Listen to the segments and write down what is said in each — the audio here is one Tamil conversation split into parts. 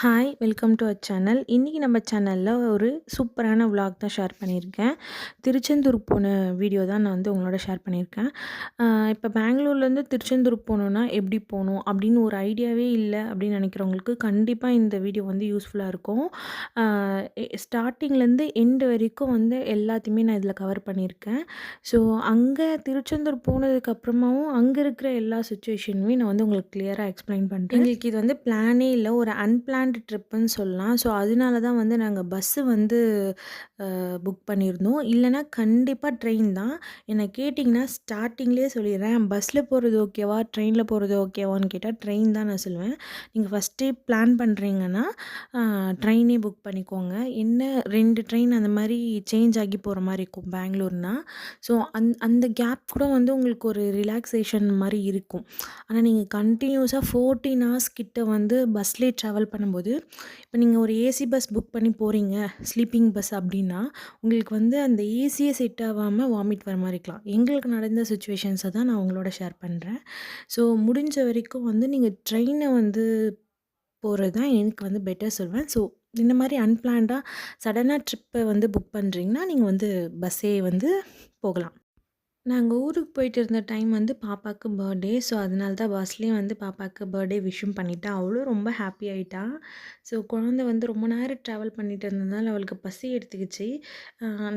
Hi welcome to our channel இன்றைக்கி நம்ம சேனலில் ஒரு சூப்பரான vlog தான் ஷேர் பண்ணியிருக்கேன். திருச்செந்தூர் போன வீடியோ தான் நான் வந்து உங்களோட ஷேர் பண்ணியிருக்கேன். இப்போ பெங்களூர்லேருந்து திருச்செந்தூர் போகணுன்னா எப்படி போகணும் அப்படின்னு ஒரு ஐடியாவே இல்லை அப்படின்னு நினைக்கிறவங்களுக்கு கண்டிப்பாக இந்த வீடியோ வந்து யூஸ்ஃபுல்லாக இருக்கும். ஸ்டார்டிங்லேருந்து எண்டு வரைக்கும் வந்து எல்லாத்தையுமே நான் இதில் கவர் பண்ணியிருக்கேன். ஸோ அங்கே திருச்செந்தூர் போனதுக்கப்புறமாவும் அங்கே இருக்கிற எல்லா சுச்சுவேஷனுமே நான் வந்து உங்களுக்கு கிளியராக எக்ஸ்பிளைன் பண்ணுறேன் எங்களுக்கு இது வந்து பிளானே இல்லை. ஒரு அன்பிளான் அன்பிளான்டு ட்ரிப்புன்னு சொல்லலாம். ஸோ அதனால தான் வந்து நாங்கள் பஸ்ஸு வந்து புக் பண்ணியிருந்தோம். இல்லைன்னா கண்டிப்பாக ட்ரெயின் தான். என்னை கேட்டிங்கன்னா ஸ்டார்டிங்லேயே சொல்லிடுறேன். பஸ்ஸில் போகிறது ஓகேவா? ட்ரெயினில் போகிறது ஓகேவான்னு கேட்டால் ட்ரெயின் தான் நான் சொல்லுவேன். நீங்கள் ஃபஸ்ட்டே பிளான் பண்ணுறீங்கன்னா ட்ரெயினே புக் பண்ணிக்கோங்க. என்ன ரெண்டு ட்ரெயின் அந்த மாதிரி சேஞ்ச் ஆகி போகிற மாதிரி இருக்கும் பெங்களூர்னால் ஸோ அந் அந்த கேப் கூட வந்து உங்களுக்கு ஒரு ரிலாக்ஸேஷன் மாதிரி இருக்கும். ஆனால் நீங்கள் கண்டினியூஸாக ஃபோர்டீன் ஹவர்ஸ் கிட்ட வந்து பஸ்லேயே ட்ராவல் பண்ணும்போது இப்போ நீங்கள் ஒரு ஏசி பஸ் புக் பண்ணி போகிறீங்க ஸ்லீப்பிங் பஸ் அப்படின்னா உங்களுக்கு வந்து அந்த ஏசியே செட் ஆகாமல் வாமிட் வர மாதிரி இருக்கலாம். எங்களுக்கு நடந்த சுச்சுவேஷன்ஸை தான் நான் உங்களோட ஷேர் பண்ணுறேன் ஸோ முடிஞ்ச வரைக்கும் வந்து நீங்கள் ட்ரெயினை வந்து போகிறது தான் எனக்கு வந்து பெட்டர் சொல்வேன். ஸோ இந்த மாதிரி அன்பிளான்டாக சடனாக ட்ரிப்பை வந்து புக் பண்ணுறீங்கன்னா நீங்கள் வந்து பஸ்ஸே வந்து போகலாம். நாங்கள் ஊருக்கு போயிட்டு இருந்த டைம் வந்து பாப்பாவுக்கு பர்த்டே ஸோ அதனால தான் பஸ்லேயே வந்து பாப்பாவுக்கு பர்த்டே விஷும் பண்ணிட்டா. அவளும் ரொம்ப ஹாப்பி ஆகிட்டா ஸோ குழந்தை வந்து ரொம்ப நேரம் ட்ராவல் பண்ணிட்டு இருந்ததுனால அவளுக்கு பசி எடுத்துக்கிச்சு.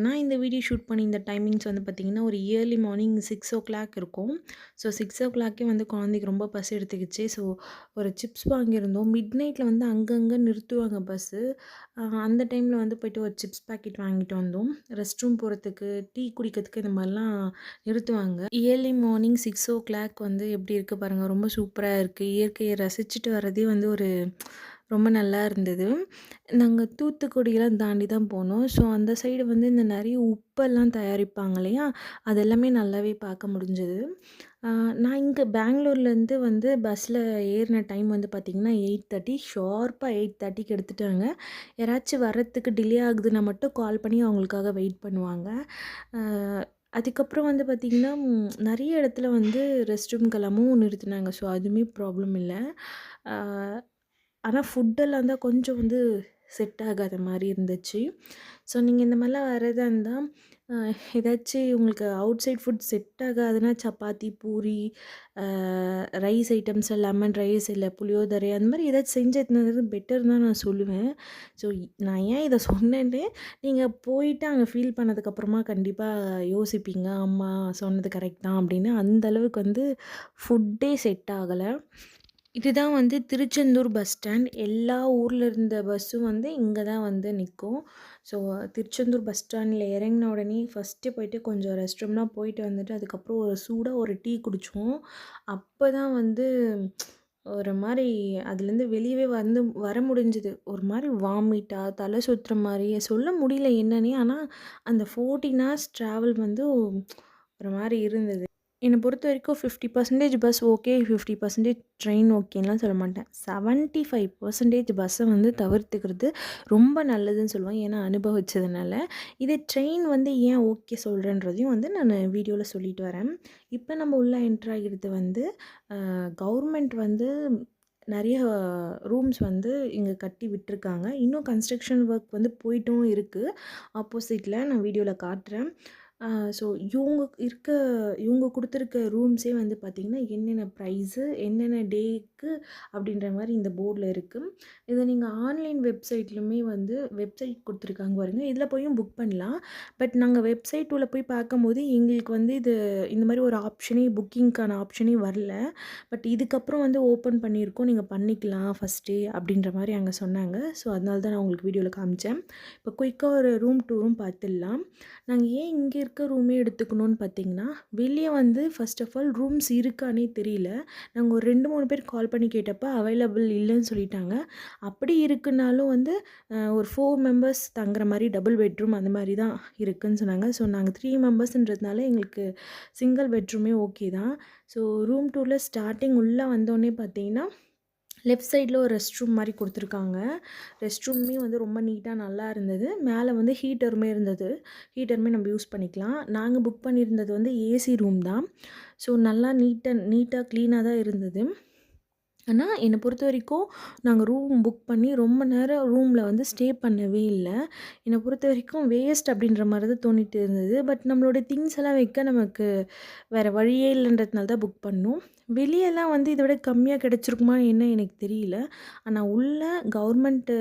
நான் இந்த வீடியோ ஷூட் பண்ணி இந்த டைமிங்ஸ் வந்து பார்த்திங்கன்னா ஒரு early morning six o'clock இருக்கும். ஸோ சிக்ஸ் ஓ கிளாக்கே வந்து குழந்தைக்கு ரொம்ப பசி எடுத்துக்கிச்சு. ஸோ ஒரு சிப்ஸ் வாங்கியிருந்தோம். மிட் நைட்டில் வந்து அங்கங்கே நிறுத்துவாங்க பஸ்ஸு அந்த டைமில் வந்து போயிட்டு ஒரு சிப்ஸ் பாக்கெட் வாங்கிட்டு வந்தோம். ரெஸ்ட் ரூம் போகிறதுக்கு டீ குடிக்கிறதுக்கு இந்த மாதிரிலாம் நிறுத்துவாங்க. Early morning six o'clock வந்து எப்படி இருக்குது பாருங்கள் ரொம்ப சூப்பராக இருக்குது இயற்கையை ரசிச்சுட்டு வர்றதே வந்து ஒரு ரொம்ப நல்லா இருந்தது. நாங்கள் தூத்துக்குடியெலாம் தாண்டி தான் போனோம். ஸோ அந்த சைடு வந்து இந்த நிறைய உப்பெல்லாம் தயாரிப்பாங்க இல்லையா? அதெல்லாமே நல்லாவே பார்க்க முடிஞ்சது. நான் இங்கே பெங்களூர்லேருந்து வந்து பஸ்ஸில் ஏறின டைம் வந்து பார்த்திங்கன்னா எயிட் தேர்ட்டி ஷார்ப்பாக எயிட் தேர்ட்டிக்கு எடுத்துட்டாங்க. யாராச்சும் வர்றதுக்கு டிலே ஆகுதுன்னா மட்டும் கால் பண்ணி அவங்களுக்காக வெயிட் பண்ணுவாங்க. அதுக்கப்புறம் வந்து பார்த்திங்கன்னா நிறைய இடத்துல வந்து ரெஸ்ட் ரூம்க்கெல்லாமும் நிறுத்தினாங்க. ஸோ அதுவுமே ப்ராப்ளம் இல்லை. ஆனால் ஃபுட்டெல்லாம் தான் கொஞ்சம் வந்து செட் ஆகாத மாதிரி இருந்துச்சு. ஸோ நீங்கள் இந்த மாதிரிலாம் வரதா இருந்தால் ஏதாச்சும் உங்களுக்கு outside food set ஆகாதுன்னா chapati puri rice items lemon rice இல்லை புளியோதரை அந்த மாதிரி ஏதாச்சும் செஞ்சு எடுத்துனது பெட்டர் தான் நான் சொல்லுவேன். ஸோ நான் ஏன் இதை சொன்னேன்னு நீங்கள் போயிட்டு அங்கே ஃபீல் பண்ணதுக்கப்புறமா கண்டிப்பாக யோசிப்பீங்க. அம்மா சொன்னது கரெக்ட் தான் அப்படின்னு. அந்த அளவுக்கு வந்து ஃபுட்டே செட் ஆகலை. இதுதான் வந்து திருச்செந்தூர் பஸ் ஸ்டாண்ட். எல்லா ஊரில் இருந்த பஸ்ஸும் வந்து இங்கே தான் வந்து நிற்கும் ஸோ திருச்செந்தூர் பஸ் ஸ்டாண்டில் இறங்கின உடனே ஃபஸ்ட்டு போயிட்டு கொஞ்சம் ரெஸ்ட் ரூம்லாம் போயிட்டு வந்துட்டு அதுக்கப்புறம் ஒரு சூடாக ஒரு டீ குடித்தோம் அப்போ தான் வந்து ஒரு மாதிரி அதுலேருந்து வெளியவே வந்து வர முடிஞ்சுது. ஒரு மாதிரி வாமிட்டாக தலை சுற்றுற மாதிரி சொல்ல முடியல என்னன்னே. ஆனால் அந்த ஃபோர்டீன் ஹவர்ஸ் ட்ராவல் வந்து ஒரு மாதிரி இருந்தது. என்னை பொறுத்த வரைக்கும் fifty percentage bus okay fifty percentage train ஓகேன்லாம் சொல்ல மாட்டேன். செவன்ட்டி ஃபைவ் பர்சன்டேஜ் பஸ்ஸை வந்து தவிர்த்துக்கிறது ரொம்ப நல்லதுன்னு சொல்லுவேன். ஏன்னா அனுபவிச்சதுனால. இதே ட்ரெயின் வந்து ஏன் ஓகே சொல்கிறேன்றதையும் வந்து நான் வீடியோவில் சொல்லிட்டு வரேன். இப்போ நம்ம உள்ளே என்ட்ரு ஆகிறது வந்து கவர்மெண்ட் வந்து நிறைய ரூம்ஸ் வந்து இங்கே கட்டி விட்டுருக்காங்க. இன்னும் கன்ஸ்ட்ரக்ஷன் ஒர்க் வந்து போயிட்டும் இருக்குது ஆப்போசிட்டில் நான் வீடியோவில் காட்டுறேன். ஸோ இவங்க இருக்க இவங்க கொடுத்துருக்க ரூம்ஸே வந்து பார்த்திங்கன்னா என்னென்ன ப்ரைஸு என்னென்ன டேக்கு அப்படின்ற மாதிரி இந்த போர்டில் இருக்குது இதை நீங்கள் ஆன்லைன் வெப்சைட்லையுமே வந்து வெப்சைட் கொடுத்துருக்காங்க பாருங்கள் இதில் போயும் புக் பண்ணலாம். பட் நாங்கள் வெப்சைட் உள்ள போய் பார்க்கும்போது எங்களுக்கு வந்து இது இந்த மாதிரி ஒரு ஆப்ஷனே புக்கிங்க்கான ஆப்ஷனே வரல. பட் இதுக்கப்புறம் வந்து ஓப்பன் பண்ணியிருக்கோம். நீங்கள் பண்ணிக்கலாம் ஃபஸ்ட்டே அப்படின்ற மாதிரி அங்கே சொன்னாங்க. ஸோ அதனால தான் நான் உங்களுக்கு வீடியோவில் காமிச்சேன். இப்போ குயிக்காக ஒரு ரூம் டூரும் பார்த்துடலாம். நாங்கள் ஏன் இங்கே இருக்க ரூமே எடுத்துக்கணும்னு பார்த்தீங்கன்னா வெளியே வந்து ஃபர்ஸ்ட் ஆஃப் ஆல் ரூம்ஸ் இருக்கானே தெரியல. நாங்கள் ஒரு ரெண்டு மூணு பேர் கால் பண்ணி கேட்டப்போ அவைலபிள் இல்லைன்னு சொல்லிட்டாங்க. அப்படி இருக்குனாலும் வந்து ஒரு ஃபோர் மெம்பர்ஸ் தங்குற மாதிரி டபுள் பெட்ரூம் அந்த மாதிரி தான் இருக்குதுன்னு சொன்னாங்க. ஸோ நாங்கள் த்ரீ மெம்பர்ஸ்ன்றதுனால எங்களுக்கு சிங்கிள் பெட்ரூமே ஓகே தான். ஸோ ரூம் டூரில் ஸ்டார்டிங் உள்ளே வந்தோடனே பார்த்தீங்கன்னா லெஃப்ட் சைடில் ஒரு ரெஸ்ட் ரூம் மாதிரி கொடுத்துருக்காங்க. ரெஸ்ட் ரூமே வந்து ரொம்ப நீட்டாக நல்லா இருந்தது. மேலே வந்து ஹீட்டருமே இருந்தது. ஹீட்டருமே நம்ம யூஸ் பண்ணிக்கலாம். நாங்கள் புக் பண்ணியிருந்தது வந்து ஏசி ரூம் தான். ஸோ நல்லா நீட்டாக நீட்டாக க்ளீனாக தான் இருந்தது. ஆனால் என்னை பொறுத்த வரைக்கும் நாங்கள் ரூம் புக் பண்ணி ரொம்ப நேரம் ரூமில் வந்து ஸ்டே பண்ணவே இல்லை. என்னை பொறுத்த வரைக்கும் வேஸ்ட் அப்படின்ற மாதிரி தான் தோணிட்டு இருந்தது. பட் நம்மளோட திங்ஸ் எல்லாம் வைக்க நமக்கு வேறு வழியே இல்லைன்றதுனால தான் புக் பண்ணோம். வெளியெல்லாம் வந்து இதை விட கம்மியாக கிடச்சிருக்குமான்னு என்ன எனக்கு தெரியல. ஆனால் உள்ளே கவர்மெண்ட்டு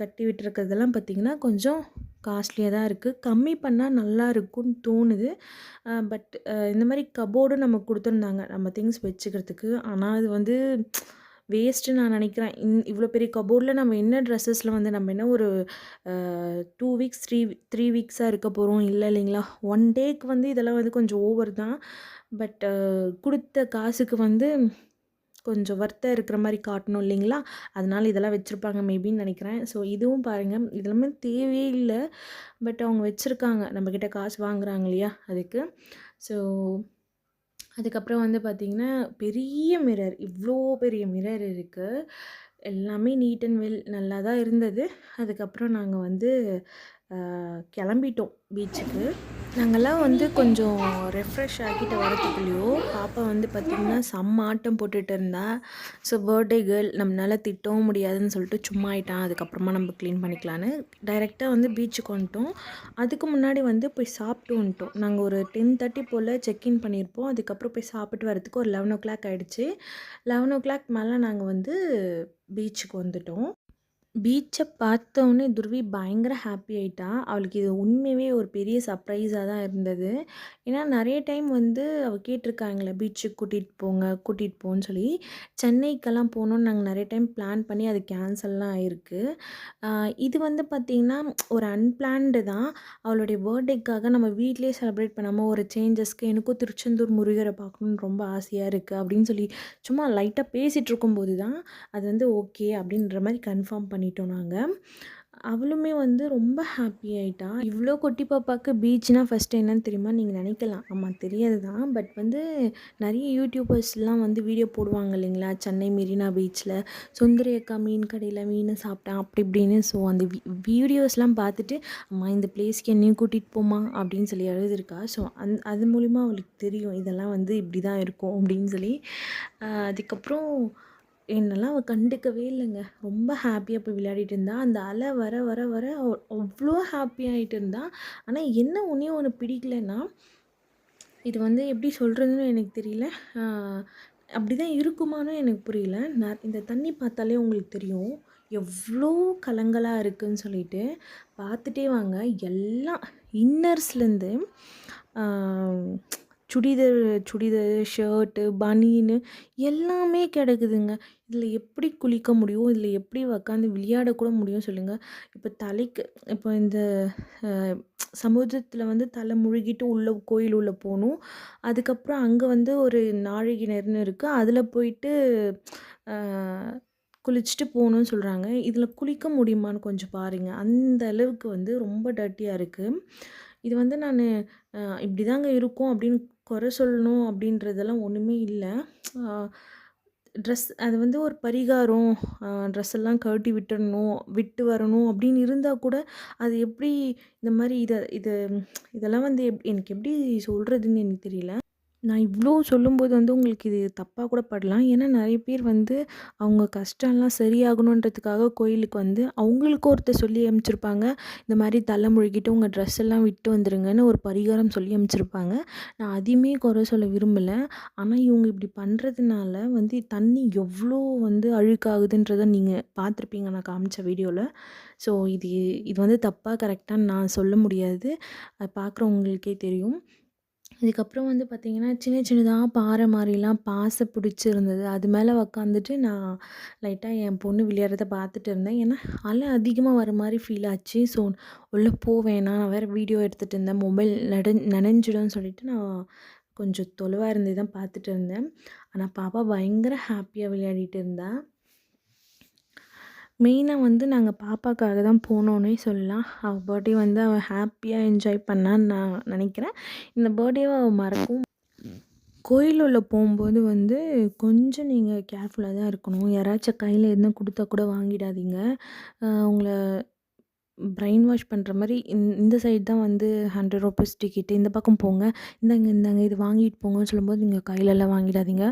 கட்டி விட்டுருக்கிறதெல்லாம் பார்த்தீங்கன்னா, கொஞ்சம் காஸ்ட்லியாக தான் இருக்குது கம்மி பண்ணால் நல்லா இருக்கும்னு தோணுது. பட் இந்த மாதிரி கபோர்டும் நமக்கு கொடுத்துருந்தாங்க நம்ம திங்ஸ் வச்சுக்கிறதுக்கு. ஆனால் அது வந்து வேஸ்ட்டு நான் நினைக்கிறேன் இந் இவ்வளோ பெரிய கபோர்டில் நம்ம என்ன ட்ரெஸ்ஸஸில் வந்து நம்ம என்ன ஒரு டூ வீக்ஸ், த்ரீ த்ரீ வீக்ஸாக இருக்க போகிறோம் இல்லை இல்லைங்களா? ஒன் டேக்கு வந்து இதெல்லாம் வந்து கொஞ்சம் ஓவர் தான். பட் கொடுத்த காசுக்கு வந்து கொஞ்சம் ஒர்த்தாக இருக்கிற மாதிரி காட்டணும் இல்லைங்களா? அதனால் இதெல்லாம் வச்சுருப்பாங்க மேபின்னு நினைக்கிறேன் ஸோ இதுவும் பாருங்கள் இதெல்லாமே தேவையே இல்லை பட் அவங்க வச்சுருக்காங்க நம்மக்கிட்ட காசு வாங்குகிறாங்க இல்லையா? அதுக்கு. ஸோ அதுக்கப்புறம் வந்து பார்த்திங்கன்னா பெரிய மிரர். இவ்வளோ பெரிய மிரர் இருக்குது எல்லாமே நீட் அண்ட் வெல் நல்லா தான் இருந்தது. அதுக்கப்புறம் நாங்கள் வந்து கிளம்பிட்டோம் பீச்சுக்கு. நாங்கள்லாம் வந்து கொஞ்சம் ரெஃப்ரெஷ் ஆகிட்டு வரதுக்குள்ளயும், பாப்பா வந்து பார்த்திங்கன்னா செம்ம ஆட்டம் போட்டுட்டு இருந்தா. ஸோ பர்த்டே கேர்ள் நம்மளால் திட்டவும் முடியாதுன்னு சொல்லிட்டு சும்மா ஆயிட்டான் அதுக்கப்புறமா நம்ம க்ளீன் பண்ணிக்கலான்னு. டைரெக்டாக வந்து பீச்சுக்கு வந்துட்டோம். அதுக்கு முன்னாடி வந்து போய் சாப்பிட்டு வந்துட்டோம். நாங்கள் ஒரு டென் தேர்ட்டி போல் செக்இன் பண்ணியிருப்போம். அதுக்கப்புறம் போய் சாப்பிட்டு வரதுக்கு ஒரு லெவன் ஓ கிளாக் ஆகிடுச்சு லெவன் ஓ கிளாக் மேலே நாங்கள் வந்து பீச்சுக்கு வந்துட்டோம். பீச்சை பார்த்தோனே துருவி பயங்கர ஹாப்பி ஆயிட்டா. அவளுக்கு இது உண்மையே ஒரு பெரிய சர்ப்ரைஸாக தான் இருந்தது. ஏன்னா நிறைய டைம் வந்து அவள் கேட்டிருக்காங்களே பீச்சுக்கு கூட்டிகிட்டு போங்க, கூட்டிகிட்டு போன்னு சொல்லி. சென்னைக்கெல்லாம் போகணுன்னு நாங்கள் நிறைய டைம் பிளான் பண்ணி அது கேன்சல்லாம் ஆயிருக்கு. இது வந்து பார்த்திங்கன்னா ஒரு அன்பிளான்டு தான். அவளுடைய பர்த்டேக்காக நம்ம வீட்லேயே செலிப்ரேட் பண்ணாமல் ஒரு சேஞ்சஸ்க்கு எனக்கும் திருச்செந்தூர் முருகரை பார்க்கணுன்னு ரொம்ப ஆசையாக இருக்குது அப்படின்னு சொல்லி சும்மா லைட்டாக பேசிகிட்டு இருக்கும்போது தான், அது வந்து ஓகே அப்படின்ற மாதிரி கன்ஃபார்ம் பண்ணிட்டோம் நாங்கள் அவளுமே வந்து ரொம்ப ஹாப்பி ஆகிட்டா இவ்வளோ குட்டி பாப்பாக்கு பீச்னா ஃபர்ஸ்ட்டு என்னன்னு தெரியுமா? நீங்கள் நினைக்கலாம் ஆமாம் தெரியாது தான். பட் வந்து நிறைய யூடியூபர்ஸ்லாம் வந்து வீடியோ போடுவாங்க இல்லைங்களா? சென்னை மெரினா பீச்சில் சுந்தரி அக்கா மீன் கடையில் மீன் சாப்பிட்டேன் அப்படி இப்படின்னு. ஸோ அந்த வீடியோஸ்லாம் பார்த்துட்டு, அம்மா இந்த பிளேஸ்க்கு என்னையும் கூட்டிகிட்டு போமா அப்படின்னு சொல்லி எழுதியிருக்கா ஸோ அந் அது மூலிமா அவளுக்கு தெரியும். இதெல்லாம் வந்து இப்படி தான் இருக்கும் அப்படின்னு சொல்லி. அதுக்கப்புறம் என்னெல்லாம் அவள் கண்டுக்கவே இல்லைங்க ரொம்ப ஹாப்பியாக போய் விளையாடிட்டு இருந்தா. அந்த அலை வர வர வர அவ்வளோ அவ்ளோ ஹாப்பி ஆயிட்டு இருந்தா. ஆனால் என்ன ஒன்றே ஒன்று பிடிக்கலன்னா, இது வந்து எப்படி சொல்கிறதுன்னு எனக்கு தெரியல. அப்படி தான் இருக்குமான்னும் எனக்கு புரியல. ந இந்த தண்ணி பார்த்தாலே உங்களுக்கு தெரியும். எவ்வளோ கலங்களாக இருக்குதுன்னு சொல்லிட்டு. பார்த்துட்டே வாங்க. எல்லாம் இன்னர்ஸ்லேருந்து சுடிதர் சுடிதார் சுடிதார், ஷர்ட்டு, பனின்னு எல்லாமே கிடக்குதுங்க. இதில் எப்படி குளிக்க முடியும்? இதில் எப்படி உக்காந்து விளையாடக்கூட முடியும் சொல்லுங்கள் இப்போ தலைக்கு இப்போ இந்த சமுதிரத்தில் வந்து தலை முழுகிட்டு உள்ள கோயில் உள்ளே போகணும் அதுக்கப்புறம் அங்கே வந்து ஒரு நாழிகை இருக்குது அதில் போயிட்டு குளிச்சுட்டு போகணும்னு சொல்கிறாங்க இதில் குளிக்க முடியுமான்னு கொஞ்சம் பாருங்கள் அந்த அளவுக்கு வந்து ரொம்ப டர்ட்டியாக இருக்குது இது வந்து நான் இப்படி இப்படிதாங்க இருக்கும் அப்படின்னு குறை சொல்லணும் அப்படின்றதெல்லாம் ஒன்றுமே இல்லை. ட்ரெஸ் அது வந்து ஒரு பரிகாரம். ட்ரெஸ் எல்லாம் கழட்டி விட்டுடணும் விட்டு வரணும் அப்படின்னு இருந்தால் கூட, அது எப்படி இந்த மாதிரி இதை இது இதெல்லாம் வந்து எப் எனக்கு எப்படி சொல்கிறதுன்னு எனக்கு தெரியல. நான் இவ்வளோ சொல்லும்போது வந்து உங்களுக்கு இது தப்பாக கூட படலாம். ஏன்னா நிறைய பேர் வந்து அவங்க கஷ்டம்லாம் சரியாகணுன்றதுக்காக கோயிலுக்கு வந்து அவங்களுக்கு ஒருத்தர் சொல்லி அனுப்பிச்சிருப்பாங்க. இந்த மாதிரி தலை முழுகிட்டு உங்கள் ட்ரெஸ் எல்லாம் விட்டு வந்துடுங்கன்னு ஒரு பரிகாரம் சொல்லி அனுப்பிச்சிருப்பாங்க. நான் அதையுமே குறை சொல்ல விரும்பலை ஆனால் இவங்க இப்படி பண்ணுறதுனால வந்து தண்ணி எவ்வளோ வந்து அழுக்காகுதுன்றத நீங்கள் பார்த்துருப்பீங்க நான் காமிச்ச வீடியோவில் ஸோ இது இது வந்து தப்பாக கரெக்டாக நான் சொல்ல முடியாது. அது பார்க்குறவங்களுக்கே தெரியும். இதுக்கப்புறம் வந்து பார்த்திங்கன்னா சின்ன சின்னதாக பாறை மாதிரிலாம் பாசை பிடிச்சிருந்தது. அது மேலே உக்காந்துட்டு நான் லைட்டாக என் பொண்ணு விளையாடுறத பார்த்துட்டு இருந்தேன். ஏன்னா அலை அதிகமாக வர மாதிரி ஃபீல் ஆச்சு. ஸோ உள்ளே போவேன் நான் வேறு வீடியோ எடுத்துகிட்டு இருந்தேன். மொபைல் நட நனைஞ்சிடும்னு சொல்லிட்டு நான் கொஞ்சம் தொலைவாக இருந்தே தான் பார்த்துட்டு இருந்தேன். ஆனால் பாப்பா பயங்கர ஹாப்பியாக விளையாடிட்டு இருந்தேன் மெயினாக வந்து நாங்கள் பாப்பாக்காக தான் போனோன்னே சொல்லலாம். அவள் பர்த்டே வந்து அவள் ஹாப்பியாக என்ஜாய் பண்ணான்னு நான் நினைக்கிறேன் இந்த பர்த்டேவை அவள் மறக்கும் கோயில் உள்ள போகும்போது வந்து கொஞ்சம் நீங்கள் கேர்ஃபுல்லாக தான் இருக்கணும். யாராச்சும் கையில் எதுனா கொடுத்தா கூட வாங்கிடாதீங்க. உங்களை பிரெயின் வாஷ் பண்ணுற மாதிரி இந் இந்த சைடு தான் வந்து ஹண்ட்ரட் ருபீஸ் டிக்கெட்டு இந்த பக்கம் போங்க. இந்தாங்க இந்தாங்க இது வாங்கிட்டு போங்கன்னு சொல்லும்போது நீங்கள் கையிலலாம் வாங்கிடாதீங்க.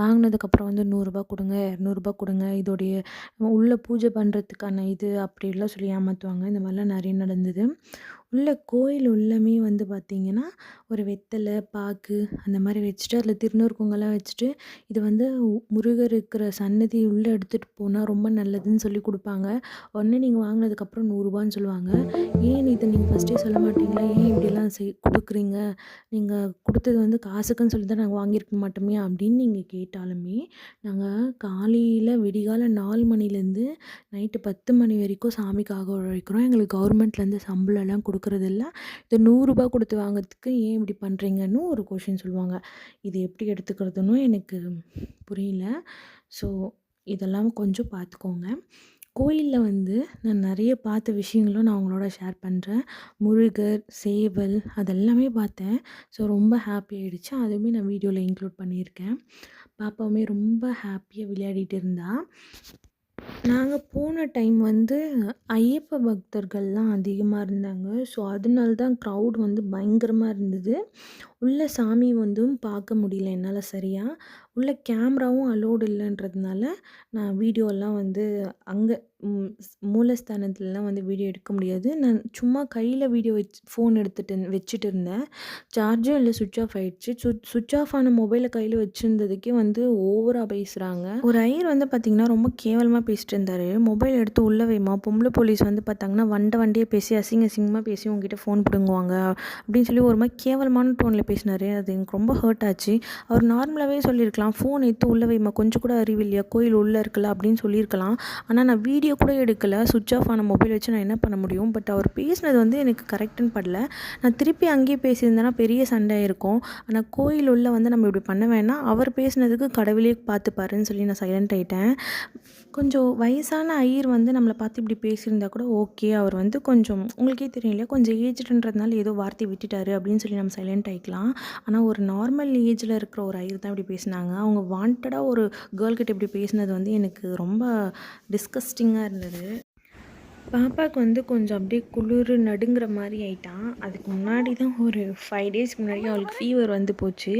வாங்கினதுக்கப்புறம் வந்து நூறுரூபா கொடுங்க இரநூறுபா கொடுங்க. இதோடைய உள்ளே பூஜை பண்ணுறதுக்கான இது அப்படிலாம் சொல்லி ஏமாற்றுவாங்க இந்த மாதிரிலாம் நிறைய நடந்தது. உள்ள கோயில் உள்ளமே வந்து பார்த்திங்கன்னா ஒரு வெத்தலை பாக்கு அந்த மாதிரி வச்சுட்டு அதில் திருநூறு குங்கெல்லாம் வச்சுட்டு இது வந்து முருகர் இருக்கிற சன்னதி உள்ளே எடுத்துகிட்டு போனால் ரொம்ப நல்லதுன்னு சொல்லி கொடுப்பாங்க. உடனே நீங்கள் வாங்கினதுக்கப்புறம் நூறுரூபான்னு சொல்லுவாங்க. ஏன் இதை நீங்கள் ஃபஸ்ட்டே சொல்ல மாட்டீங்களா? ஏன் இப்படிலாம் செய் கொடுக்குறீங்க? நீங்கள் கொடுத்தது வந்து காசுக்குன்னு சொல்லி தான் நாங்கள் வாங்கியிருக்க மாட்டோமே அப்படின்னு நீங்கள் கேட்டாலுமே நாங்கள் காலையில் விடிகால நாலு மணிலேருந்து நைட்டு பத்து மணி வரைக்கும் சாமிக்காக உழைக்கிறோம் எங்களுக்கு கவர்மெண்ட்லேருந்து சம்பளம்லாம் கொடுக்குறதில்ல. இது நூறுரூபா கொடுத்து வாங்குறதுக்கு ஏன் இப்படி பண்ணுறீங்கன்னு ஒரு கொஷின் சொல்லுவாங்க. இது எப்படி எடுத்துக்கிறதுன்னு எனக்கு புரியல. ஸோ இதெல்லாம் கொஞ்சம் பார்த்துக்கோங்க. கோயிலில் வந்து நான் நிறைய பார்த்த விஷயங்களும் நான் அவங்களோட ஷேர் பண்ணுறேன் முருகர் சேவல் அதெல்லாமே பார்த்தேன். ஸோ ரொம்ப ஹாப்பி ஆகிடுச்சு அதுவுமே நான் வீடியோவில் இன்க்ளூட் பண்ணியிருக்கேன். பாப்பாவுமே ரொம்ப ஹாப்பியாக விளையாடிட்டு இருந்தா. நாங்கள் போன டைம் வந்து ஐயப்ப பக்தர்கள்லாம் அதிகமாக இருந்தாங்க. ஸோ அதனால தான் க்ரௌட் வந்து பயங்கரமாக இருந்தது. உள்ளே சாமி வந்தும் பார்க்க முடியல என்னால் சரியாக உள்ளே கேமராவும் அலோடு இல்லைன்றதுனால நான் வீடியோலாம் வந்து அங்கே மூலஸ்தானத்துலலாம் வந்து வீடியோ எடுக்க முடியாது. நான் சும்மா கையில் வீடியோ வச்சு ஃபோன் எடுத்துகிட்டு வச்சுட்டு இருந்தேன். சார்ஜும் இல்லை சுவிட்ச் ஆஃப் ஆகிடுச்சு சு சுவிட்ச் ஆஃப் ஆன மொபைலை கையில் வச்சுருந்ததுக்கே வந்து ஓவராக பேசுகிறாங்க ஒரு ஐயர் வந்து பார்த்திங்கன்னா ரொம்ப கேவலமாக பேசிட்டு இருந்தார். மொபைல் எடுத்து உள்ளே வைமா பொம்பளை போலீஸ் வந்து பார்த்தாங்கன்னா வண்டை வண்டியை பேசி அசிங்க அசிங்கமாக பேசி உங்ககிட்ட ஃபோன் பிடுங்குவாங்க. அப்படின்னு சொல்லி ஒரு மாதிரி கேவலமான டோனில் பேசினார். அது எனக்கு ரொம்ப ஹர்ட் ஆச்சு. அவர் நார்மலாகவே சொல்லியிருக்கலாம். ஃபோன் எடுத்து உள்ளே வைமா கொஞ்சம் கூட அறிவில்லையா கோயில் உள்ளே இருக்கல அப்படின்னு சொல்லியிருக்கலாம். ஆனால் நான் வீடியோ கூட எடுக்கலை. சுவிட்ச் ஆஃப் ஆன மொபைல் வச்சு நான் என்ன பண்ண முடியும்? பட் அவர் பேசினது வந்து எனக்கு கரெக்டுன்னு படல. நான் திருப்பி அங்கேயே பேசியிருந்தேன்னா பெரிய சண்டை இருக்கும். ஆனால் கோயில் உள்ளே வந்து நம்ம இப்படி பண்ண வேணாம். அவர் பேசினதுக்கு கடவுளே பார்த்துப்பாருன்னு சொல்லி நான் சைலண்ட் ஆகிட்டேன் கொஞ்சம் வயசான ஐயர் வந்து நம்மளை பார்த்து இப்படி பேசியிருந்தா கூட ஓகே அவர் வந்து கொஞ்சம் உங்களுக்கே தெரியும் இல்லையா? கொஞ்சம் ஏஜ்டுன்றதுனால ஏதோ வார்த்தை விட்டுட்டாரு அப்படின்னு சொல்லி நம்ம சைலண்ட் ஆகிக்கலாம் ஆனால் ஒரு நார்மல் ஏஜில் இருக்கிற ஒரு ஐயர் தான் இப்படி பேசினாங்க. அவங்க வாண்டடாக ஒரு கேர்ள்கிட்ட இப்படி பேசினது வந்து எனக்கு ரொம்ப டிஸ்கஸ்டிங்காக இருந்தது. பாப்பாவுக்கு வந்து கொஞ்சம் அப்படியே குளிர் நடுங்கிற மாதிரி ஆயிட்டான். அதுக்கு முன்னாடி தான் ஒரு ஃபைவ் டேஸ்க்கு முன்னாடி அவளுக்கு ஃபீவர் வந்து போச்சு.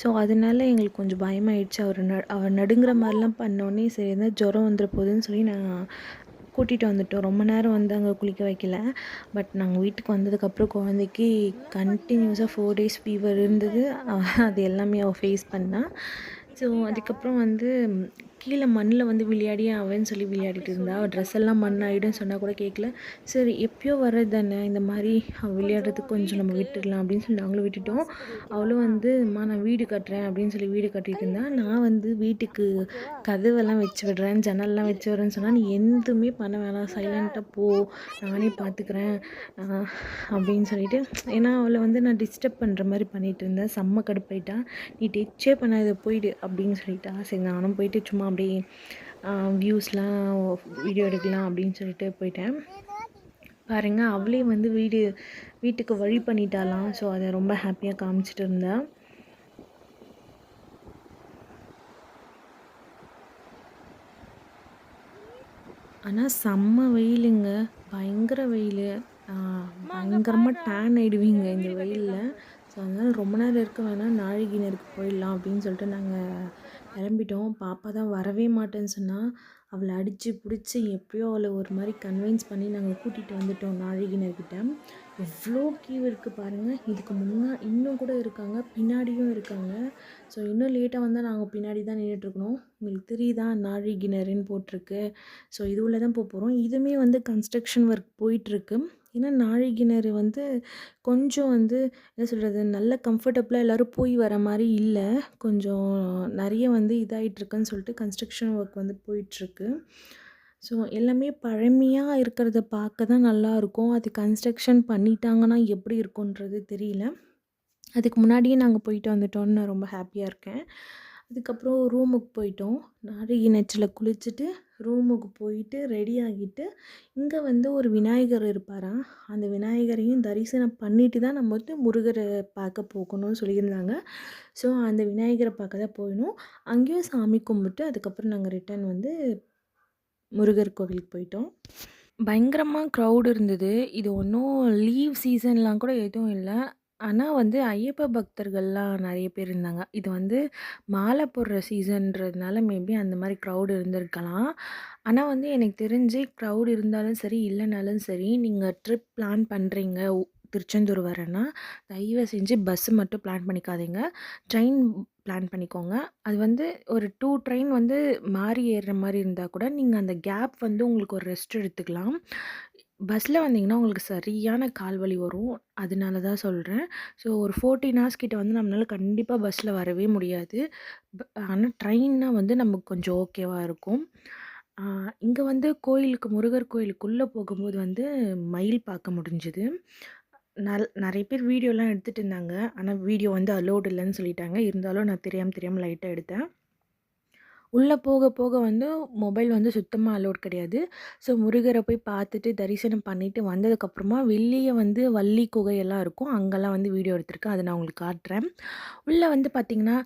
ஸோ அதனால எங்களுக்கு கொஞ்சம் பயமாயிடுச்சு. அவர் ந அவர் நடுங்கிற மாதிரிலாம் பண்ணோடனே சரி இருந்தால் ஜுரம் வந்துட போகுதுன்னு சொல்லி நான் கூட்டிகிட்டு வந்துட்டோம். ரொம்ப நேரம் வந்து அங்கே குளிக்க வைக்கல. பட் நாங்கள் வீட்டுக்கு வந்ததுக்கப்புறம் குழந்தைக்கு கண்டினியூஸாக ஃபோர் டேஸ் ஃபீவர் இருந்தது. அது எல்லாமே அவள் ஃபேஸ் பண்ணால் ஸோ அதுக்கப்புறம் வந்து கீழே மண்ணில் வந்து விளையாடி அவன்னு சொல்லி விளையாடிட்டு இருந்தா. அவள் ட்ரெஸ் எல்லாம் மண் சொன்னால் கூட கேட்கல சரி எப்பயோ வர்றது தானே இந்த மாதிரி விளையாடுறதுக்கு கொஞ்சம் நம்ம விட்டுடலாம் அப்படின்னு சொல்லி நாங்களும் விட்டுட்டோம். அவளும் வந்து அம்மா நான் வீடு கட்டுறேன் அப்படின்னு சொல்லி வீடு கட்டிகிட்டு இருந்தேன் நான் வந்து வீட்டுக்கு கதவெல்லாம் வச்சு விடுறேன் ஜன்னல்லாம் வச்சு விடுறேன்னு சொன்னால் நீ எதுவுமே பண்ண வேணாம் சைலண்ட்டாக போ நானே பார்த்துக்கிறேன் அப்படின்னு சொல்லிட்டு. ஏன்னா அவளை வந்து நான் டிஸ்டர்ப் பண்ணுற மாதிரி பண்ணிகிட்டு இருந்தேன். செம்ம கடுப்பாயிட்டா. நீ டச்சே பண்ணாத போயிடு அப்படின்னு சொல்லிட்டா. சரி நானும் போயிட்டு சும்மா அப்படியே வியூஸ்லாம் வீடியோ எடுக்கலாம் அப்படின்னு சொல்லிட்டு போயிட்டேன். பாருங்கள் அவளே வந்து வீடு வீட்டுக்கு வழி பண்ணிட்டாலாம் ஸோ அதை ரொம்ப ஹாப்பியாக காமிச்சிட்டு இருந்தேன் ஆனால் செம்ம வெயிலுங்க. பயங்கர வெயில். பயங்கரமாக டேன் ஆகிடுவீங்க இந்த வெயிலில். ஸோ அதனால் ரொம்ப நேரம் இருக்க வேணாம். நாழிகினருக்கு போயிடலாம் அப்படின்னு சொல்லிட்டு நாங்கள் கிளம்பிட்டோம். பாப்பா தான் வரவே மாட்டேன்னு சொன்னால் அவளை அடித்து பிடிச்சி எப்படியோ அவளை ஒரு மாதிரி கன்வின்ஸ் பண்ணி நாங்கள் கூட்டிகிட்டு வந்துட்டோம் நாழிகினர்கிட்ட எவ்வளோ கீவ் இருக்குது பாருங்கள் இதுக்கு முன்னா இன்னும் கூட இருக்காங்க பின்னாடியும் இருக்காங்க. ஸோ இன்னும் லேட்டாக வந்தால் நாங்கள் பின்னாடி தான் நின்றுட்டுருக்கணும் உங்களுக்கு தெரியுதா நாழிகிணறுன்னு போட்டிருக்கு. ஸோ இது உள்ள தான் போக போகிறோம் இதுவுமே வந்து கன்ஸ்ட்ரக்ஷன் ஒர்க் போயிட்டுருக்கு ஏன்னா நாழி கிணறு வந்து கொஞ்சம் வந்து என்ன சொல்கிறது நல்ல கம்ஃபர்டபுளாக எல்லோரும் போய் வர மாதிரி இல்லை. கொஞ்சம் நிறைய வந்து இதாகிட்ருக்குன்னு சொல்லிட்டு கன்ஸ்ட்ரக்ஷன் ஒர்க் வந்து போயிட்டுருக்கு. ஸோ எல்லாமே பழமையாக இருக்கிறத பார்க்க தான் நல்லாயிருக்கும். அது கன்ஸ்ட்ரக்ஷன் பண்ணிட்டாங்கன்னா எப்படி இருக்குன்றது தெரியல. அதுக்கு முன்னாடியே நாங்கள் போயிட்டு வந்துட்டோம்னு நான் ரொம்ப ஹாப்பியாக இருக்கேன். அதுக்கப்புறம் ரூமுக்கு போயிட்டோம். நாரகி நெச்சில் குளிச்சுட்டு ரூமுக்கு போயிட்டு ரெடி ஆகிட்டு இங்கே வந்து ஒரு விநாயகர் இருப்பாராம். அந்த விநாயகரையும் தரிசனம் பண்ணிட்டு தான் நம்ம வந்து முருகரை பார்க்க போகணும்னு சொல்லியிருந்தாங்க. ஸோ அந்த விநாயகரை பார்க்க தான் போயிடணும் அங்கேயும் சாமி கும்பிட்டு அதுக்கப்புறம் நாங்கள் ரிட்டர்ன் வந்து முருகர் கோவிலுக்கு போயிட்டோம். பயங்கரமாக க்ரௌடு இருந்தது. இது ஒன்றும் லீவ் சீசன்லாம் கூட எதுவும் இல்லை. ஆனா வந்து ஐயப்ப பக்தர்கள்லாம் நெறைய பேர் இருந்தாங்க. இது வந்து மாலை போடுற சீசன்றதுனால மேபி அந்த மாரி க்ரவுட் இருந்திருக்கலாம். ஆனா வந்து எனக்கு தெரிஞ்சு க்ரவுட் இருந்தாலும் சரி, இல்லனாலும் சரி, நீங்க ட்ரிப் பிளான் பண்றீங்க, உ திருச்செந்தூர் வரேன்னா, தயவு செஞ்சு பஸ் மட்டும் பிளான் பண்ணிக்காதீங்க. ட்ரெயின் பிளான் பண்ணிக்கோங்க. அது வந்து ஒரு 2 ட்ரெயின் வந்து மாறி ஏறுற மாரி இருந்தா கூட, நீங்க அந்த கேப் வந்து உங்களுக்கு ஒரு ரெஸ்ட் எடுத்துக்கலாம். பஸ்ஸில் வந்தீங்கன்னா, உங்களுக்கு சரியான கால் வலி வரும். அதனால தான் சொல்கிறேன் ஸோ ஒரு 14 ஹார்ஸ் கிட்ட வந்து நம்மளால் கண்டிப்பாக பஸ்ஸில் வரவே முடியாது. ஆனால் ட்ரெயின்னா வந்து நமக்கு கொஞ்சம் ஓகேவாக இருக்கும். இங்கே வந்து கோயிலுக்கு முருகர் கோயிலுக்குள்ளே போகும்போது வந்து மயில் பார்க்க முடிஞ்சுது நல் நிறைய பேர் வீடியோலாம் எடுத்துகிட்டு இருந்தாங்க. ஆனால் வீடியோ வந்து அலோடு இல்லைன்னு சொல்லிட்டாங்க. இருந்தாலும் நான் தெரியாமல் தெரியாமல் லைட்டாக எடுத்தேன். உள்ளே போக போக வந்து மொபைல் வந்து சுத்தமாக அலோட் கிடையாது. ஸோ முருகரை போய் பார்த்துட்டு, தரிசனம் பண்ணிட்டு வந்ததுக்கப்புறமா வெளியே வந்து வள்ளி குகையெல்லாம் இருக்கும். அங்கெல்லாம் வந்து வீடியோ எடுத்திருக்கேன். அதை நான் உங்களுக்கு காட்டுறேன். உள்ளே வந்து பார்த்திங்கன்னா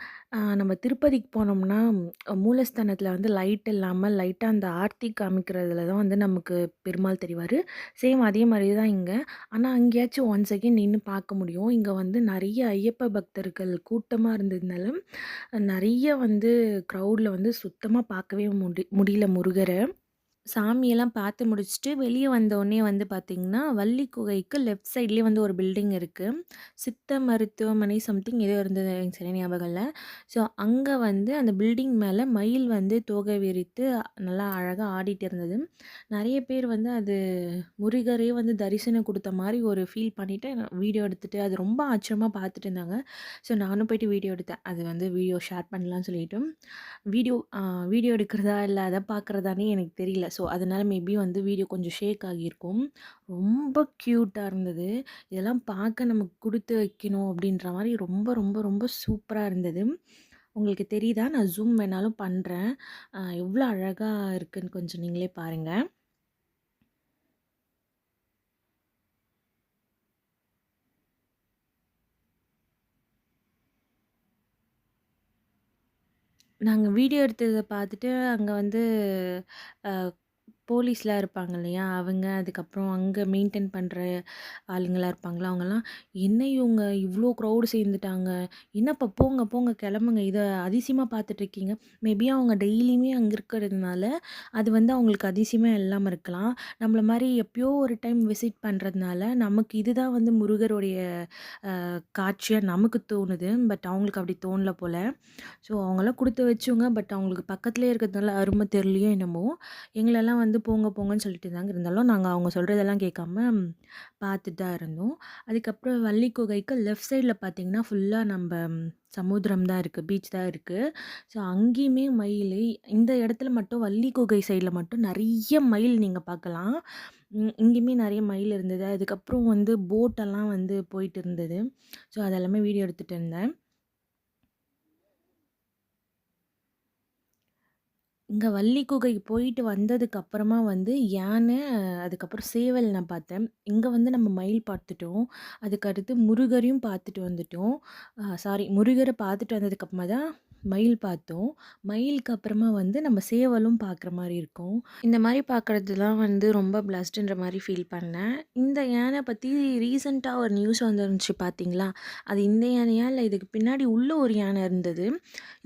நம்ம திருப்பதிக்கு போனோம்னா, மூலஸ்தானத்தில் வந்து லைட் இல்லாமல் லைட்டாக அந்த ஆர்த்தி காமிக்கிறதுல தான் வந்து நமக்கு பெருமாள் தெரிவார் சேம் அதே மாதிரி தான் இங்கே ஆனால் அங்கேயாச்சும் ஒன்ஸ் செகண்ட் நின்று பார்க்க முடியும். இங்கே வந்து நிறைய ஐயப்ப பக்தர்கள் கூட்டமாக இருந்ததுனால, நிறைய வந்து க்ரௌடில் வந்து சுத்தமாக பார்க்கவே முடி முடியல முருகரை. சாமியெல்லாம் பார்த்து முடிச்சுட்டு வெளியே வந்தோடனே வந்து பார்த்தீங்கன்னா, வள்ளி குகைக்கு லெஃப்ட் சைட்லேயே வந்து ஒரு பில்டிங் இருக்குது சித்த மருத்துவமனை சம்திங் ஏதோ இருந்தது எனக்கு சரியா ஞாபகம் இல்லை ஸோ அங்கே வந்து அந்த பில்டிங் மேலே மயில் வந்து தோகை விரித்து நல்லா அழகாக ஆடிட்டு இருந்தது. நிறைய பேர் வந்து அது முருகரே வந்து தரிசனம் கொடுத்த மாதிரி ஒரு ஃபீல் பண்ணிவிட்டு வீடியோ எடுத்துகிட்டு அது ரொம்ப ஆச்சரியமாக பார்த்துட்டு இருந்தாங்க. ஸோ நானும் போயிட்டு வீடியோ எடுத்தேன். அது வந்து வீடியோ ஷேர் பண்ணலான்னு சொல்லிட்டு. வீடியோ வீடியோ எடுக்கிறதா இல்லை அதை பார்க்குறதானே எனக்கு தெரியல. ஸோ அதனால் மேபி வந்து வீடியோ கொஞ்சம் ஷேக் ஆகியிருக்கும். ரொம்ப க்யூட்டாக இருந்தது. இதெல்லாம் பார்க்க நமக்கு கொடுத்து வைக்கணும் அப்படின்ற மாதிரி ரொம்ப ரொம்ப ரொம்ப சூப்பராக இருந்தது. உங்களுக்கு தெரியுதா? நான் ஜூம் வேணாலும் பண்ணுறேன் எவ்வளோ அழகாக இருக்குன்னு கொஞ்சம் நீங்களே பாருங்கள் நாங்கள் வீடியோ எடுத்ததை பார்த்துட்டு அங்கே வந்து போலீஸ்லாம் இருப்பாங்க இல்லையா? அவங்க, அதுக்கப்புறம் அங்கே மெயின்டெயின் பண்ணுற ஆளுங்களாக இருப்பாங்களா அவங்கெல்லாம் "என்ன இவங்க இவ்வளோ க்ரௌடு சேர்ந்துட்டாங்க. என்னப்பா போங்க போங்க கிளம்புங்க. இதை அதிசயமாக பார்த்துட்ருக்கீங்க." மேபி அவங்க டெய்லியுமே அங்கே இருக்கிறதுனால, அது வந்து அவங்களுக்கு அதிசயமாக இல்லாமல் இருக்கலாம். நம்மளை மாதிரி எப்பயோ ஒரு டைம் விசிட் பண்ணுறதுனால நமக்கு இதுதான் வந்து முருகருடைய காட்சியாக நமக்கு தோணுது. பட் அவங்களுக்கு அப்படி தோணல போல் ஸோ அவங்களாம் கொடுத்து வச்சுங்க பட் அவங்களுக்கு பக்கத்துலேயே இருக்கிறதுனால அருமை தெரியலையோ என்னமோ! எங்களெல்லாம் வந்து போங்க போங்கன்னு சொல்லிட்டு தாங்க இருந்தாலும் நாங்கள் அவங்க சொல்கிறதெல்லாம் கேட்காம பார்த்துட்டு தான் இருந்தோம். அதுக்கப்புறம் வள்ளி குகைக்கு லெஃப்ட் சைடில் பார்த்தீங்கன்னா, ஃபுல்லாக நம்ம சமுத்திரம் தான் இருக்குது பீச் தான் இருக்குது ஸோ அங்கேயுமே மயில் இந்த இடத்துல மட்டும் வள்ளி குகை சைடில் மட்டும் நிறைய மயில் நீங்கள் பார்க்கலாம். இங்கேயுமே நிறைய மயில் இருந்தது. அதுக்கப்புறம் வந்து போட்டெல்லாம் வந்து போயிட்டு இருந்தது. ஸோ அதெல்லாமே வீடியோ எடுத்துகிட்டு இருந்தேன். இங்கே வள்ளி குகை போயிட்டு வந்ததுக்கு அப்புறமா வந்து யானை, அதுக்கப்புறம் சேவல் நான் பார்த்தேன். இங்கே வந்து நம்ம மயில் பார்த்துட்டோம். அதுக்கடுத்து முருகரையும் பார்த்துட்டு வந்துட்டோம். சாரி முருகரை பார்த்துட்டு வந்ததுக்கப்புறமா தான் மயில் பார்த்தோம். மயிலுக்கு அப்புறமா வந்து நம்ம சேவலும் பார்க்குற மாதிரி இருக்கும். இந்த மாதிரி பார்க்குறதுலாம் வந்து ரொம்ப பிளஸ்டுன்ற மாதிரி ஃபீல் பண்ணேன். இந்த யானை பற்றி ரீசெண்டாக ஒரு நியூஸ் வந்துருந்துச்சு பார்த்தீங்களா? அது இந்த யானையா? இல்லை இதுக்கு பின்னாடி உள்ள ஒரு யானை இருந்தது.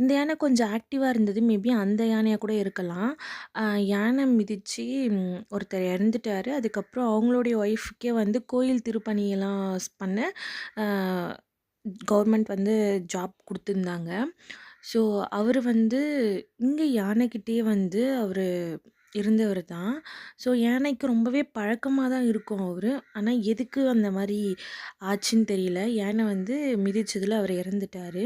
இந்த யானை கொஞ்சம் ஆக்டிவாக இருந்தது. மேபி அந்த யானையாக கூட இருக்கலாம். யானை மிதிச்சு ஒருத்தர் இறந்துட்டாரு. அதுக்கப்புறம் அவங்களுடைய ஒய்ஃப்க்கே வந்து கோயில் திருப்பணியெல்லாம் பண்ண கவர்மெண்ட் வந்து ஜாப் கொடுத்துருந்தாங்க ஸோ அவர் வந்து இங்கே யானைக்கிட்டே வந்து அவர் இருந்தவர் தான். ஸோ யானைக்கு ரொம்பவே பழக்கமாக தான் இருக்கும் அவர் ஆனால் எதுக்கு அந்த மாதிரி ஆச்சுன்னு தெரியல. யானை வந்து மிதித்ததில் அவர் இறந்துட்டாரு.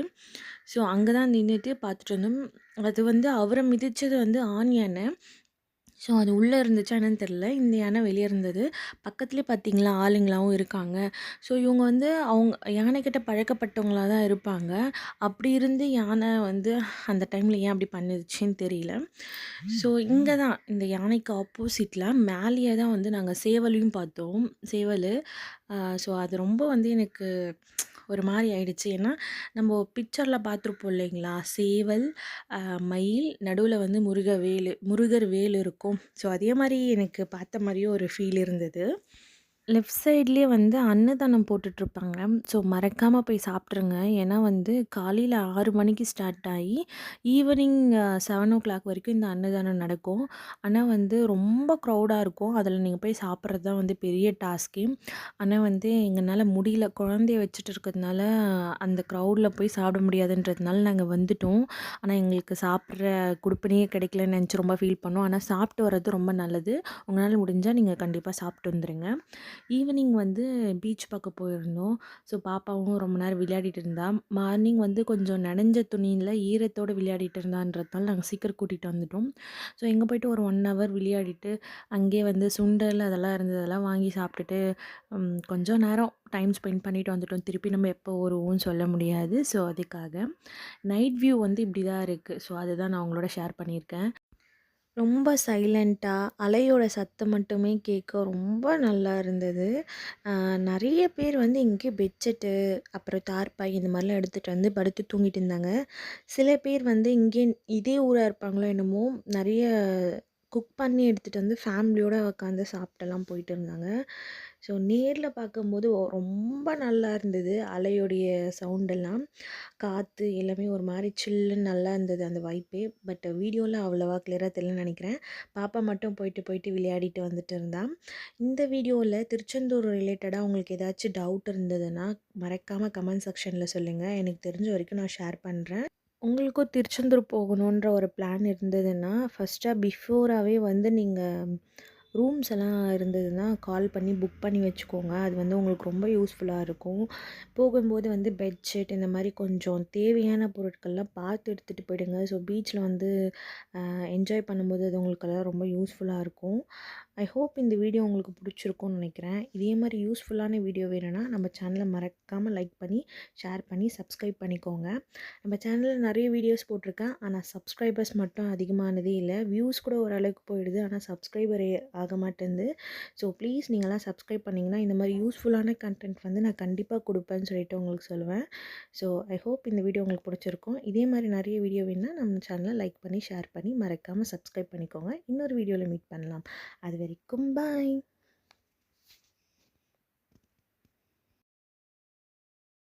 ஸோ அங்கே தான் நின்றுட்டு பார்த்துட்டு இருந்தோம். அது வந்து அவரை மிதித்தது வந்து ஆண் யானை. ஸோ அது உள்ளே இருந்துச்சா என்னன்னு தெரியல. இந்த யானை வெளியே இருந்தது. பக்கத்துலேயே பார்த்தீங்களா ஆளுங்களாகவும் இருக்காங்க. ஸோ இவங்க வந்து அவங்க யானைக்கிட்ட பழக்கப்பட்டவங்களாக தான் இருப்பாங்க. அப்படி இருந்து யானை வந்து அந்த டைமில் ஏன் அப்படி பண்ணுச்சுன்னு தெரியல. ஸோ இங்கே தான் இந்த யானைக்கு ஆப்போசிட்டில் மேலேயே தான் வந்து நாங்கள் சேவலையும் பார்த்தோம். சேவல் ஸோ அது ரொம்ப வந்து எனக்கு ஒரு மாதிரி ஆயிடுச்சு. ஏன்னா, நம்ம பிக்சரில் பார்த்துருப்போம் இல்லைங்களா? சேவல், மயில், நடுவில் வந்து முருகவேலு முருகர் வேல் இருக்கும். ஸோ, அதே மாதிரி எனக்கு பார்த்த மாதிரியும் ஒரு ஃபீல் இருந்தது. லெஃப்ட் சைட்லேயே வந்து அன்னதானம் போட்டுட்ருப்பாங்க. ஸோ, மறக்காமல் போய் சாப்பிட்ருங்க ஏன்னா வந்து காலையில் ஆறு மணிக்கு ஸ்டார்ட் ஆகி ஈவினிங் செவன் ஓ கிளாக் வரைக்கும் இந்த அன்னதானம் நடக்கும். ஆனால் வந்து ரொம்ப க்ரௌடாக இருக்கும். அதில் நீங்கள் போய் சாப்பிட்றது தான் வந்து பெரிய டாஸ்க்கு ஆனால் வந்து எங்களால் முடியல. குழந்தைய வச்சுட்டு இருக்கிறதுனால, அந்த க்ரௌடில் போய் சாப்பிட முடியாதுன்றதுனால நாங்கள் வந்துட்டோம். ஆனால் எங்களுக்கு சாப்பிட்ற குடுப்பினையே கிடைக்கலன்னு நினச்சி ரொம்ப ஃபீல் பண்ணோம். ஆனால் சாப்பிட்டு வர்றது ரொம்ப நல்லது. உங்களால் முடிஞ்சால் நீங்கள் கண்டிப்பாக சாப்பிட்டு வந்துடுங்க ஈவினிங் வந்து பீச் பார்க்க போயிருந்தோம். ஸோ, பாப்பாவும் ரொம்ப நேரம் விளையாடிட்டு இருந்தா. மார்னிங் வந்து கொஞ்சம் நனைஞ்ச துணியில் ஈரத்தோடு விளையாடிட்டு இருந்தான்றதுனால நாங்கள் சீக்கிரம் கூட்டிகிட்டு வந்துட்டோம். ஸோ, எங்கே போயிட்டு ஒரு ஒன் ஹவர் விளையாடிட்டு, அங்கேயே வந்து சுண்டல் அதெல்லாம் இருந்ததெல்லாம் வாங்கி சாப்பிட்டுட்டு, கொஞ்சம் நேரம் டைம் ஸ்பெண்ட் பண்ணிட்டு வந்துட்டோம். திருப்பி நம்ம எப்போ வருவோம்னு சொல்ல முடியாது. ஸோ, அதுக்காக. நைட் வியூ வந்து இப்படி தான் இருக்குது ஸோ, அதுதான் நான் உங்களோட ஷேர் பண்ணியிருக்கேன். ரொம்ப சைலண்ட்டாக அலையோட சத்தம் மட்டுமே கேட்க ரொம்ப நல்லா இருந்தது. நிறைய பேர் வந்து இங்கே பெட்ஷீட்டு, அப்புறம் தார்ப்பாய் இந்த மாதிரிலாம் எடுத்துகிட்டு வந்து படுத்து தூங்கிட்டு இருந்தாங்க. சில பேர் வந்து இங்கே இதே ஊராக இருப்பாங்களோ என்னமோ, நிறைய குக் பண்ணி எடுத்துகிட்டு வந்து ஃபேமிலியோடு உட்காந்து சாப்பிட்டெல்லாம் போயிட்டு இருந்தாங்க. ஸோ, நேரில் பார்க்கும்போது ரொம்ப நல்லா இருந்தது. அலையோடைய சவுண்டெல்லாம். காற்று எல்லாமே ஒரு மாதிரி சில்லுன்னு நல்லா இருந்தது அந்த வைப்பே. பட் வீடியோவில் அவ்வளோவா கிளியராக தெரியலன்னு நினைக்கிறேன் பாப்பா மட்டும் போயிட்டு, போயிட்டு விளையாடிட்டு வந்துட்டு இருந்தான் இந்த வீடியோவில் திருச்செந்தூர் ரிலேட்டடாக உங்களுக்கு ஏதாச்சும் டவுட் இருந்ததுன்னா, மறக்காமல் கமெண்ட் செக்ஷனில் சொல்லுங்கள் எனக்கு தெரிஞ்ச வரைக்கும் நான் ஷேர் பண்ணுறேன் உங்களுக்கும் திருச்செந்தூர் போகணுன்ற ஒரு பிளான் இருந்ததுன்னா, ஃபஸ்ட்டாக பிஃபோராகவே வந்து நீங்கள் ரூம்ஸ் எல்லாம் இருந்ததுன்னா, கால் பண்ணி புக் பண்ணி வச்சுக்கோங்க. அது வந்து உங்களுக்கு ரொம்ப யூஸ்ஃபுல்லாக இருக்கும். போகும்போது வந்து பெட்ஷீட் இந்த மாதிரி கொஞ்சம் தேவையான பொருட்கள்லாம் பார்த்து எடுத்துகிட்டு போயிடுங்க. ஸோ, பீச்சில் வந்து என்ஜாய் பண்ணும்போது அது உங்களுக்கெல்லாம் ரொம்ப யூஸ்ஃபுல்லாக இருக்கும். ஐ ஹோப் இந்த வீடியோ உங்களுக்கு பிடிச்சிருக்கும்னு நினைக்கிறேன் இதே மாதிரி யூஸ்ஃபுல்லான வீடியோ வேணும்னா, நம்ம சேனலை மறக்காமல் லைக் பண்ணி, ஷேர் பண்ணி, சப்ஸ்கிரைப் பண்ணிக்கோங்க. நம்ம சேனலில் நிறைய வீடியோஸ் போட்டிருக்கேன். ஆனால் சப்ஸ்கிரைபர்ஸ் மட்டும் அதிகமானதே இல்லை வியூஸ் கூட ஓரளவுக்கு போயிடுது. ஆனால் சப்ஸ்கிரைபரே ஆக மாட்டேன்து. ஸோ, ப்ளீஸ் நீங்களாம் சப்ஸ்கிரைப் பண்ணிங்கன்னா இந்த மாதிரி யூஸ்ஃபுல்லான கன்டென்ட் வந்து நான் கண்டிப்பாக கொடுப்பேன்னு சொல்லிட்டு உங்களுக்கு சொல்லுவேன். ஸோ, ஐ ஹோப் இந்த வீடியோ உங்களுக்கு பிடிச்சிருக்கும். இதே மாதிரி நிறைய வீடியோ வேணும்னா, நம்ம சேனலை லைக் பண்ணி, ஷேர் பண்ணி, மறக்காம சப்ஸ்கிரைப் பண்ணிக்கோங்க. இன்னொரு வீடியோவில் மீட் பண்ணலாம். வரைக்கும் பாய்.